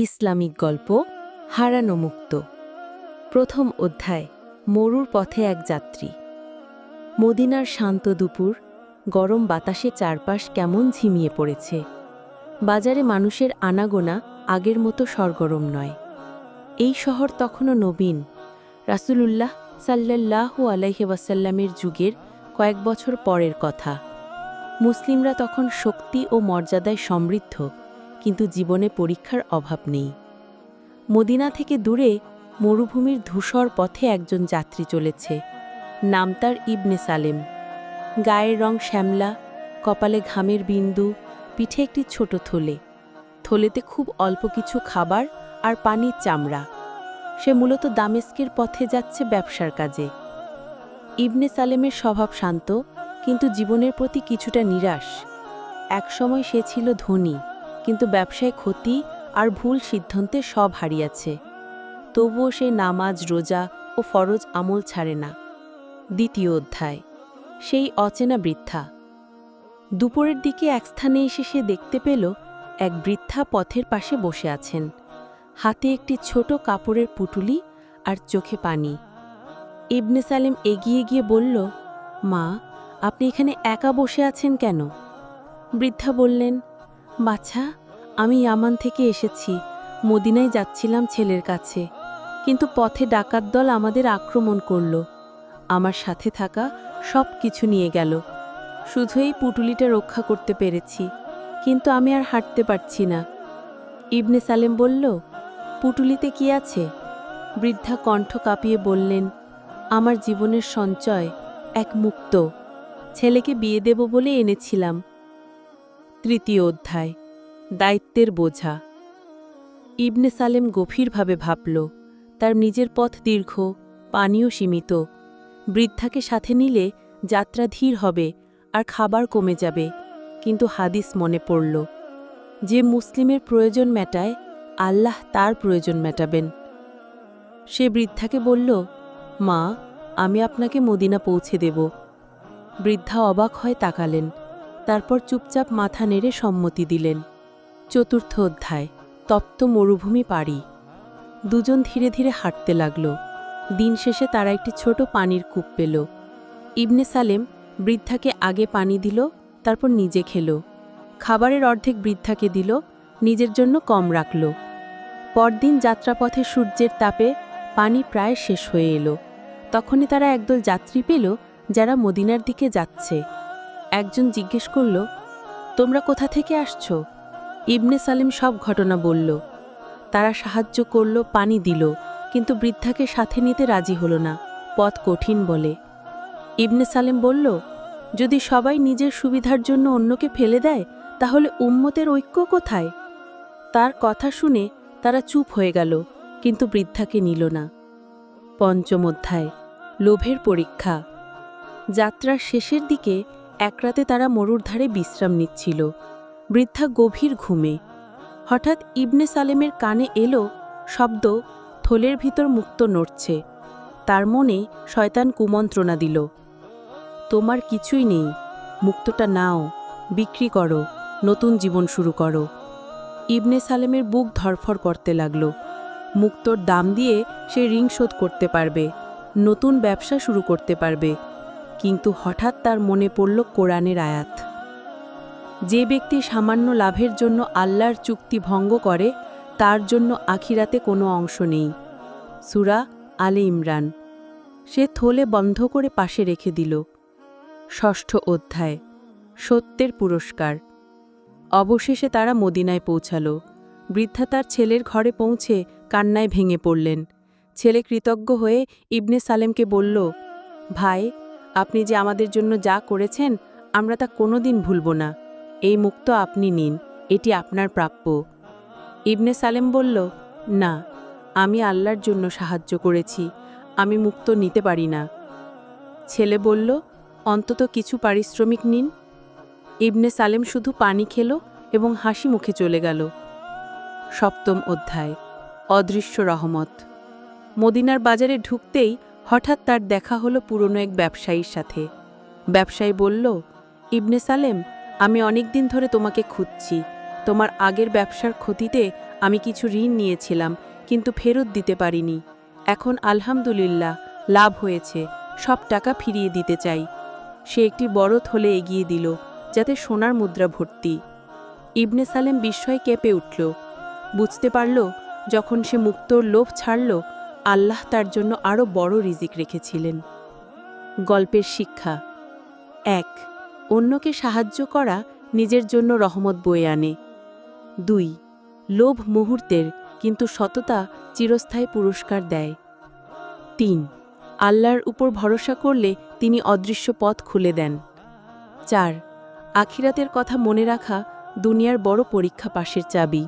Islamic গল্প, হারানো মুক্ত। প্রথম অধ্যায়, মরুর পথে এক যাত্রী। মদিনার শান্ত দুপুর, গরম বাতাসে চারপাশ কেমন ঝিমিয়ে পড়েছে। বাজারে মানুষের আনাগোনা আগের মতো সরগরম নয়। এই শহর তখনও নবীন। রাসূলুল্লাহ সাল্লাল্লাহু আলাইহি ওয়াসাল্লামের যুগের কয়েক বছর পরের কথা। মুসলিমরা তখন শক্তি ও মর্যাদায় সমৃদ্ধ। কিন্তু জীবনে পরীক্ষার অভাব নেই। মদিনা থেকে দূরে মরুভূমির ধূসর পথে একজন যাত্রী চলেছে, নাম তার ইবনে সালেম। গায়ের রং শ্যামলা, কপালে ঘামের বিন্দু, পিঠে একটি ছোট থলে। থলেতে খুব অল্প কিছু খাবার আর পানির চামড়া। সে মূলত দামেস্কের পথে যাচ্ছে ব্যবসার কাজে। ইবনে সালেমের স্বভাব শান্ত, কিন্তু জীবনের প্রতি কিছুটা নিরাশ। একসময় সে ছিল ধনী। কিন্তু ব্যবসায় ক্ষতি আর ভুল সিদ্ধান্তে সব হারিয়েছে। তবুও সে নামাজ, রোজা ও ফরজ আমল ছাড়ে না। দ্বিতীয় অধ্যায়, সেই অচেনা বৃদ্ধা। দুপুরের দিকে এক স্থানে এসে সে দেখতে পেল এক বৃদ্ধা পথের পাশে বসে আছেন। হাতে একটি ছোট কাপড়ের পুটুলি আর চোখে পানি। ইবনে সালেম এগিয়ে গিয়ে বলল, মা, আপনি এখানে একা বসে আছেন কেন? বৃদ্ধা বললেন বাছা, আমি ইয়ামান থেকে এসেছি। মদিনায় যাচ্ছিলাম ছেলের কাছে। কিন্তু পথে ডাকাত দল আমাদের আক্রমণ করল। আমার সাথে থাকা সব কিছু নিয়ে গেল। শুধু এই পুটুলিটা রক্ষা করতে পেরেছি, কিন্তু আমি আর হাঁটতে পারছি না। ইবনে সালেম বলল, পুটুলিতে কি আছে? বৃদ্ধা কণ্ঠ কাঁপিয়ে বললেন, আমার জীবনের সঞ্চয় এক মুক্ত। ছেলেকে বিয়ে দেব বলে এনেছিলাম। তৃতীয় অধ্যায়, দায়িত্বের বোঝা। ইবনে সালেম গভীরভাবে ভাবল, তার নিজের পথ দীর্ঘ, পানীয় সীমিত। বৃদ্ধাকে সাথে নিলে যাত্রা ধীর হবে আর খাবার কমে যাবে, কিন্তু হাদিস মনে পড়ল, যে মুসলিমের প্রয়োজন মেটায়, আল্লাহ তার প্রয়োজন মেটাবেন। সে বৃদ্ধাকে বলল, মা, আমি আপনাকে মদিনা পৌঁছে দেব। বৃদ্ধা অবাক হয়ে তাকালেন। তারপর চুপচাপ মাথা নেড়ে সম্মতি দিলেন। চতুর্থ অধ্যায়, তপ্ত মরুভূমি পাড়ি। দুজন ধীরে ধীরে হাঁটতে লাগল। দিন শেষে তারা একটি ছোট পানির কূপ পেল। ইবনে সালেম বৃদ্ধাকে আগে পানি দিল, তারপর নিজে খেল। খাবারের অর্ধেক বৃদ্ধাকে দিল, নিজের জন্য কম রাখল। পরদিন যাত্রাপথে সূর্যের তাপে পানি প্রায় শেষ হয়ে এলো। তখনই তারা একদল যাত্রী পেল যারা মদিনার দিকে যাচ্ছে। একজন জিজ্ঞেস করল, তোমরা কোথা থেকে আসছো? ইবনে সালিম সব ঘটনা বলল। তারা সাহায্য করল, পানি দিল, কিন্তু বৃদ্ধাকে সাথে নিতে রাজি হল না, পথ কঠিন বলে। ইবনে সালেম বলল, যদি সবাই নিজের সুবিধার জন্য অন্যকে ফেলে দেয়, তাহলে উম্মতের ঐক্য কোথায়? তার কথা শুনে তারা চুপ হয়ে গেল, কিন্তু বৃদ্ধাকে নিল না। পঞ্চম অধ্যায়, লোভের পরীক্ষা। যাত্রার শেষের দিকে এক রাতে তারা মরুর ধারে বিশ্রাম নিচ্ছিল। বৃদ্ধা গভীর ঘুমে। হঠাৎ ইবনে সালেমের কানে এলো শব্দ, থলের ভিতর মুক্ত নড়ছে। তার মনে শয়তান কুমন্ত্রণা দিল, তোমার কিছুই নেই, মুক্তটা নাও, বিক্রি করো, নতুন জীবন শুরু করো। ইবনে সালেমের বুক ধরফর করতে লাগল। মুক্তর দাম দিয়ে সে ঋণ শোধ করতে পারবে, নতুন ব্যবসা শুরু করতে পারবে। কিন্তু হঠাৎ তার মনে পড়ল কোরআনের আয়াত। যে ব্যক্তি সামান্য লাভের জন্য আল্লাহর চুক্তি ভঙ্গ করে, তার জন্য আখিরাতে কোনো অংশ নেই। সুরা আলে ইমরান। সে থলে বন্ধ করে পাশে রেখে দিল। ষষ্ঠ অধ্যায়। সত্যের পুরস্কার। অবশেষে তারা মদিনায় পৌঁছাল। বৃদ্ধা তার ছেলের ঘরে পৌঁছে কান্নায় ভেঙে পড়লেন। ছেলে কৃতজ্ঞ হয়ে ইবনে সালেমকে বলল, ভাই আপনি যে আমাদের জন্য যা করেছেন, আমরা তা কোনোদিন ভুলব না। এই মুক্ত আপনি নিন, এটি আপনার প্রাপ্য। ইবনে সালেম বলল, না, আমি আল্লাহর জন্য সাহায্য করেছি, আমি মুক্ত নিতে পারি না। ছেলে বলল, অন্তত কিছু পারিশ্রমিক নিন। ইবনে সালেম শুধু পানি খেল এবং হাসি মুখে চলে গেল। সপ্তম অধ্যায়, অদৃশ্য রহমত। মদিনার বাজারে ঢুকতেই হঠাৎ তার দেখা হলো পুরনো এক ব্যবসায়ীর সাথে। ব্যবসায়ী বলল, ইবনে সালেম, আমি অনেক দিন ধরে তোমাকে খুঁজছি। তোমার আগের ব্যবসার ক্ষতিতে আমি কিছু ঋণ নিয়েছিলাম, কিন্তু ফেরত দিতে পারিনি। এখন আলহামদুলিল্লাহ, লাভ হয়েছে। সব টাকা ফিরিয়ে দিতে চাই। সে একটি বড় থলে এগিয়ে দিল, যাতে সোনার মুদ্রা ভর্তি। ইবনে সালেম বিস্ময়ে কেঁপে উঠল। বুঝতে পারল, যখন সে মুক্তর লোভ ছাড়ল আল্লাহ তার জন্য আরও বড় রিজিক রেখেছিলেন। গল্পের শিক্ষা। এক, অন্যকে সাহায্য করা নিজের জন্য রহমত বয়ে আনে। দুই, লোভ মুহূর্তের কিন্তু সততা চিরস্থায়ী পুরস্কার দেয়। তিন, আল্লাহর উপর ভরসা করলে তিনি অদৃশ্য পথ খুলে দেন। চার, আখিরাতের কথা মনে রাখা দুনিয়ার বড় পরীক্ষা পাশের চাবি।